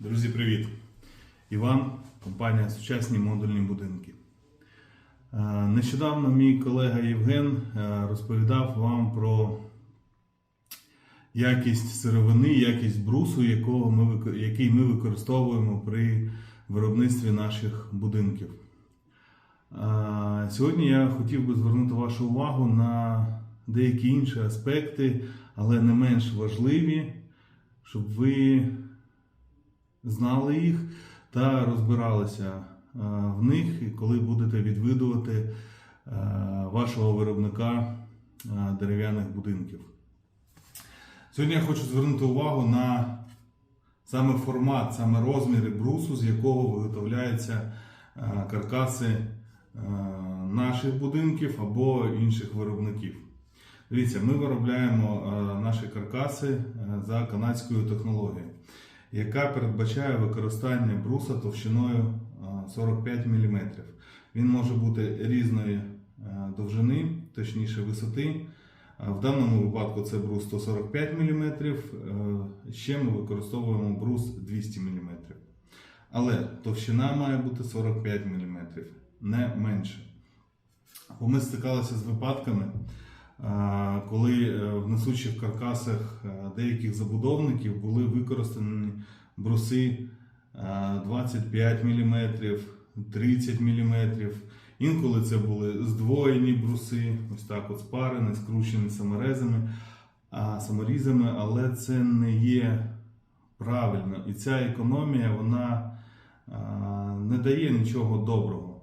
Друзі, привіт! Іван, компанія Сучасні модульні будинки. Е, Нещодавно мій колега Євген е, розповідав вам про якість сировини, якість брусу, якого ми, який ми використовуємо при виробництві наших будинків. Е, Сьогодні я хотів би звернути вашу увагу на деякі інші аспекти, але не менш важливі, щоб ви знали їх та розбиралися е, в них, і коли будете відвідувати е, вашого виробника е, дерев'яних будинків. Сьогодні я хочу звернути увагу на саме формат, саме розміри брусу, з якого виготовляються каркаси наших будинків або інших виробників. Дивіться, ми виробляємо наші каркаси за канадською технологією, яка передбачає використання бруса товщиною е, 45 мм. Він може бути різної е, довжини, точніше висоти. Е, В даному випадку це брус 145 мм. Ще ми використовуємо брус 200 мм. Але товщина має бути 45 мм, не менше. Бо ми стикалися з випадками, коли е, в несучих каркасах е, деяких забудовників були використані бруси е, 25 мм, 30 мм. Інколи це були здвоєні бруси, ось так от спарені, скручені саморезами, саморізами, але це не є правильно. І ця економія вона не дає нічого доброго.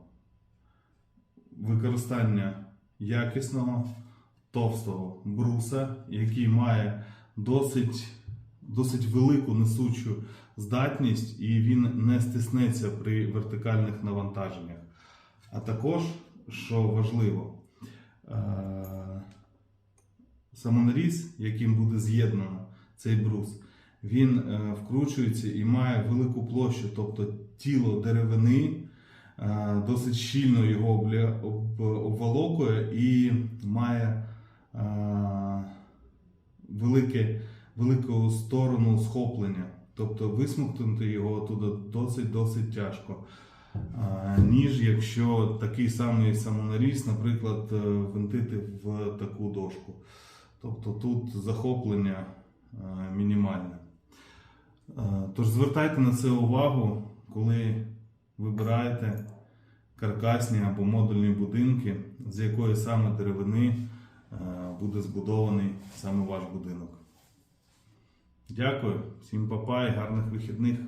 Використання якісного товстого бруса, який має досить, досить велику несучу здатність, і він не стиснеться при вертикальних навантаженнях. А також, що важливо, е, самонаріз, яким буде з'єднано цей брус, він е, вкручується і має велику площу, тобто тіло деревини е, досить щільно його обволокує і має велике, велику сторону схоплення. Тобто висмоктнути його туди досить-досить тяжко. Ніж якщо такий самий самонаріз, наприклад, е, винтити в таку дошку. Тобто тут захоплення е, мінімальне. Е, Тож звертайте на це увагу, коли вибираєте каркасні або модульні будинки, з якої саме деревини буде збудований саме ваш будинок. Дякую, всім папа і гарних вихідних!